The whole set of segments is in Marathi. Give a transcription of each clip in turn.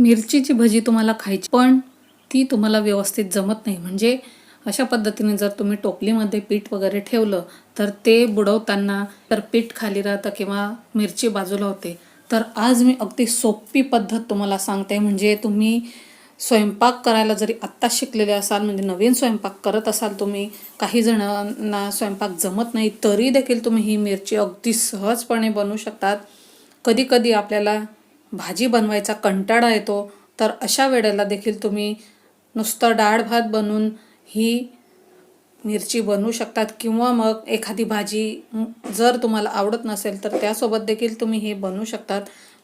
मिरचीची भजी तुम्हाला खायची पण ती तुम्हाला व्यवस्थित जमत नाही. म्हणजे अशा पद्धतीने जर तुम्ही टोपलीमध्ये पीठ वगैरे ठेवलं तर ते बुडवताना तर पीठ खाली राहतं किंवा मिरची बाजूला होते तर आज मी अगदी सोपी पद्धत तुम्हाला सांगते. म्हणजे तुम्ही स्वयंपाक करायला जरी आत्ता शिकलेले असाल म्हणजे नवीन स्वयंपाक करत असाल तुम्ही काही जणांना स्वयंपाक जमत नाही तरी देखील तुम्ही ही मिरची अगदी सहजपणे बनवू शकतात. कधी कधी आपल्याला भाजी बनवायचा कंटाळा येतो तर अशा वेळेला देखील तुम्ही नुसतं डाळ भात बनवून ही मिरची बनवू शकतात किंवा मग एखादी भाजी जर तुम्हाला आवडत नसेल तर त्यासोबत देखील तुम्ही हे बनवू शकतात.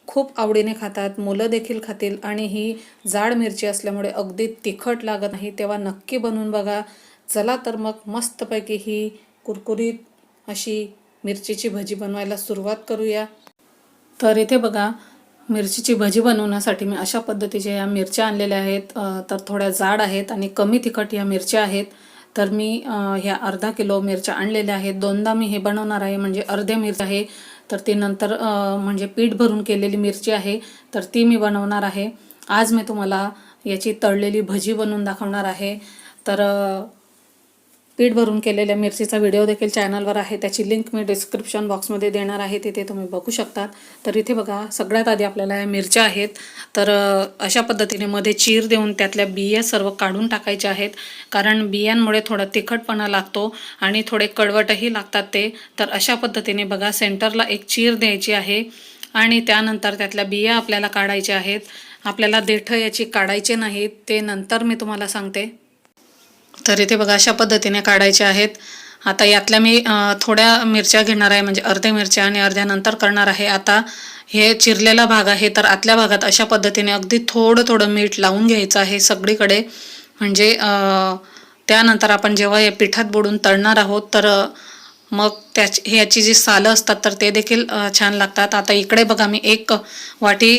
खूप आवडीने खातात मुलं देखील खातील आणि ही जाड मिरची असल्यामुळे अगदी तिखट लागत नाही तेव्हा नक्की बनवून बघा. चला तर मग मस्तपैकी ही कुरकुरीत अशी मिरचीची भजी बनवायला सुरुवात करूया. तर इथे बघा मिरचीची भजी बनवण्यासाठी मी अशा पद्धतीच्या या मिरच्या आणलेल्या आहेत तर थोड्या जाड आहेत आणि कमी तिखट या मिरच्या आहेत. तर मी ह्या अर्धा किलो मिरच्या आणलेल्या आहेत. दोनदा मी हे बनवणार आहे म्हणजे अर्ध्या मिरच आहे. तर ती नंतर म्हणजे पीठ भरून केलेली मिरची आहे तर ती मी बनवणार आहे. आज मी तुम्हाला याची तळलेली भजी बनवून दाखवणार आहे. तर पीठ भरून केलेल्या मिरचीचा व्हिडिओ देखील चॅनलवर आहे. त्याची लिंक मी डिस्क्रिप्शन बॉक्समध्ये देणार आहे. तिथे तुम्ही बघू शकतात. तर इथे बघा सगळ्यात आधी आपल्याला या मिरच्या आहेत. तर अशा पद्धतीने मध्ये चीर देऊन त्यातल्या बिया सर्व काढून टाकायच्या आहेत. कारण बियांमुळे थोडा तिखटपणा लागतो आणि थोडे कडवटही लागतात ते. तर अशा पद्धतीने बघा सेंटरला एक चीर द्यायची आहे आणि त्यानंतर त्यातल्या बिया आपल्याला काढायच्या आहेत. आपल्याला देठं याची काढायचे नाहीत ते नंतर मी तुम्हाला सांगते. तर इथे बघा अशा पद्धतीने काढायचे आहेत. आता यातल्या मी थोड्या मिरच्या घेणार आहे म्हणजे अर्ध्या मिरच्या आणि अर्ध्या नंतर करणार आहे. आता हे चिरलेला भाग आहे तर आतल्या भागात अशा पद्धतीने अगदी थोडं थोडं मीठ लावून घ्यायचं आहे सगळीकडे. म्हणजे त्यानंतर आपण जेव्हा या पिठात बुडून तळणार आहोत तर मग त्याची ह्याची जी सालं असतात तर ते देखील छान लागतात. आता इकडे बघा मी एक वाटी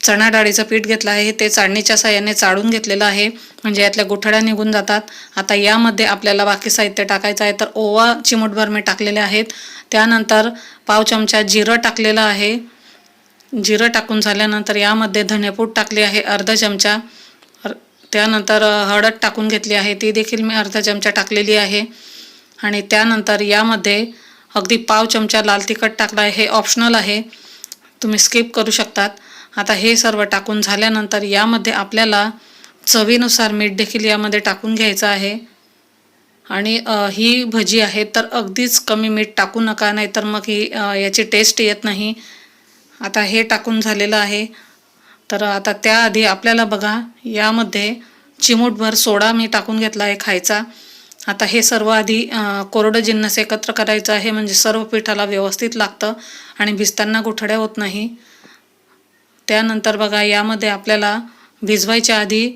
चणा डाळीचं पीठ घेतलं आहे ते चाळणीच्या साह्याने चाळून घेतलेलं आहे. म्हणजे यातल्या गुठड्या निघून जातात. आता यामध्ये आपल्याला बाकी साहित्य टाकायचं आहे तर ओवा चिमूटभर मी टाकलेले आहेत. त्यानंतर पाव चमचा जिरं टाकलेलं आहे. जिरं टाकून झाल्यानंतर यामध्ये धनेपूड टाकली आहे अर्धा चमचा. त्यानंतर हळद टाकून घेतली आहे ती देखील मी अर्धा चमचा टाकलेली आहे. आणि त्यानंतर यामध्ये अगदी पाव चमचा लाल तिखट टाकलं आहे हे ऑप्शनल आहे. तुम्ही स्किप करू शकतात. आता हे सर्व टाकून झाल्यानंतर यामध्ये आपल्याला चवीनुसार मीठ देखील यामध्ये टाकून घ्यायचं आहे. आणि ही भजी आहे तर अगदीच कमी मीठ टाकू नका नाही तर मग ही याची टेस्ट येत नाही. आता हे टाकून झालेलं आहे. तर आता त्याआधी आपल्याला बघा यामध्ये चिमूटभर सोडा मी टाकून घेतला आहे खायचा. आता हे सर्व आधी कोरडं जिन्नस एकत्र करायचं आहे म्हणजे सर्व पिठाला व्यवस्थित लागतं आणि भिजताना गुठड्या होत नाही. त्यानंतर बघा यामध्ये आपल्याला भिजवायच्या आधी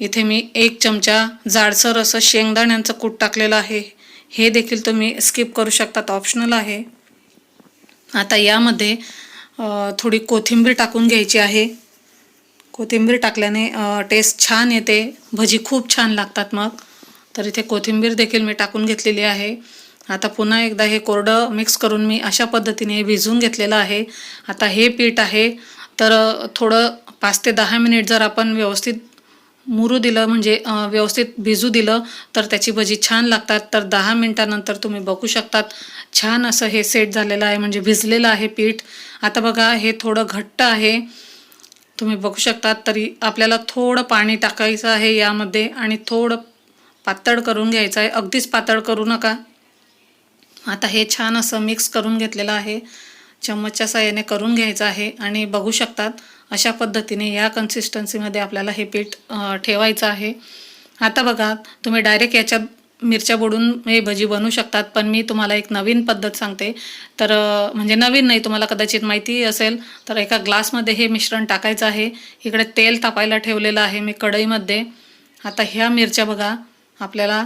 इथे मी एक चमचा जाडसर असं शेंगदाण्यांचं कूट टाकलेलं आहे. हे देखील तुम्ही स्किप करू शकतात ऑप्शनल आहे. आता यामध्ये थोडी कोथिंबीर टाकून घ्यायची आहे. कोथिंबीर टाकल्याने टेस्ट छान येते. भजी खूप छान लागतात मग. तर इथे कोथिंबीर देखील मी टाकून घेतलेली आहे. आता पुन्हा एकदा हे कोरडं मिक्स करून मी अशा पद्धतीने हे भिजवून घेतलेलं आहे. आता हे पीठ आहे. तर थोडं पाच ते दहा मिनिट जर आपण व्यवस्थित मुरू दिलं म्हणजे व्यवस्थित भिजू दिलं तर त्याची भजी छान लागतात. तर दहा मिनटानंतर तुम्ही बघू शकतात छान असं हे सेट झालेलं आहे म्हणजे भिजलेलं आहे पीठ. आता बघा हे थोडं घट्ट आहे. तुम्ही बघू शकतात तरी आपल्याला थोडं पाणी टाकायचं आहे यामध्ये आणि थोडं पातळ करून घ्यायचं आहे. अगदीच पातळ करू नका. आता हे छान असं मिक्स करून घेतलेलं आहे. चम्मचच्या साह्याने करून घ्यायचं आहे आणि बघू शकतात अशा पद्धतीने या कन्सिस्टन्सीमध्ये आपल्याला हे पीठ ठेवायचं आहे. आता बघा तुम्ही डायरेक्ट याच्यात मिरच्या बुडून हे भजी बनवू शकतात पण मी तुम्हाला एक नवीन पद्धत सांगते. तर म्हणजे नवीन नाही तुम्हाला कदाचित माहिती असेल तर एका ग्लासमध्ये हे मिश्रण टाकायचं आहे. इकडे तेल तापायला ठेवलेलं आहे मी कढईमध्ये. आता ह्या मिरच्या बघा आपल्याला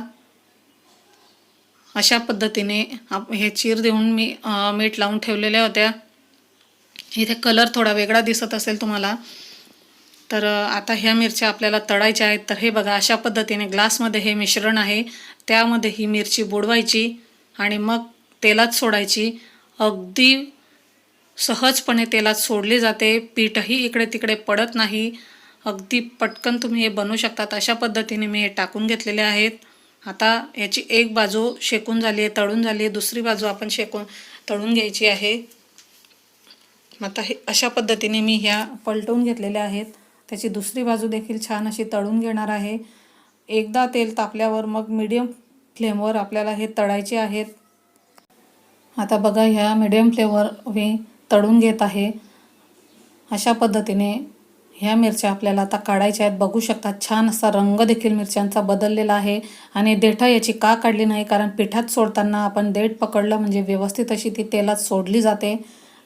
अशा पद्धतीने आप हे चीर देऊन मी मीठ लावून ठेवलेल्या होत्या. इथे कलर थोडा वेगळा दिसत असेल तुम्हाला. तर आता ह्या मिरच्या आपल्याला तळायच्या आहेत. तर हे बघा अशा पद्धतीने ग्लासमध्ये हे मिश्रण आहे. त्यामध्ये ही मिरची बुडवायची आणि मग तेलात सोडायची. अगदी सहजपणे तेलात सोडली जाते. पीठही इकडे तिकडे पडत नाही. अगदी पटकन तुम्ही हे बनवू शकतात. अशा पद्धतीने मी हे टाकून घेतलेले आहेत. आता याची एक बाजू शेकून झाली आहे तळून झाली आहे दुसरी बाजू आपण शेकून तळून घ्यायची आहे. आता हे अशा पद्धतीने मी ह्या पलटवून घेतलेल्या आहेत. त्याची दुसरी बाजू देखील छान अशी तळून घेणार आहे. एकदा तेल तापल्यावर मग मीडियम फ्लेमवर आपल्याला हे तळायचे आहेत. आता बघा ह्या मीडियम फ्लेवर मी तळून घेत आहे. अशा पद्धतीने ह्या मिरच्या आपल्याला आता काढायच्या आहेत. बघू शकता छान असा रंग देखील मिरच्यांचा बदललेला आहे. आणि देठं याची का काढली नाही? कारण पिठात सोडताना आपण देठ पकडलं म्हणजे व्यवस्थित अशी ती तेलात सोडली जाते.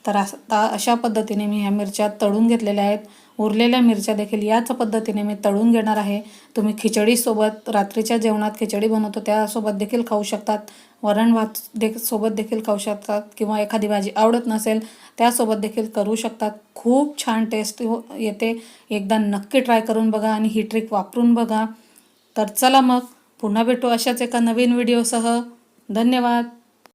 तर आता अशा पद्धतीने मी ह्या मिरच्या तळून घेतलेल्या आहेत. उरलेल्या मिरच्या देखील याच पद्धतीने मी तळून घेणार आहे. तुम्ही खिचडीसोबत रात्रीच्या जेवणात खिचडी बनवतो त्यासोबत देखील खाऊ शकतात. वरण भात दे सोबत देखील खाऊ शकतात किंवा एखादी भाजी आवडत नसेल त्यासोबत देखील करू शकतात. खूप छान टेस्ट हो- येते. एकदा नक्की ट्राय करून बघा आणि ही ट्रिक वापरून बघा. तर चला मग पुन्हा भेटू अशाच एका नवीन व्हिडिओसह धन्यवाद.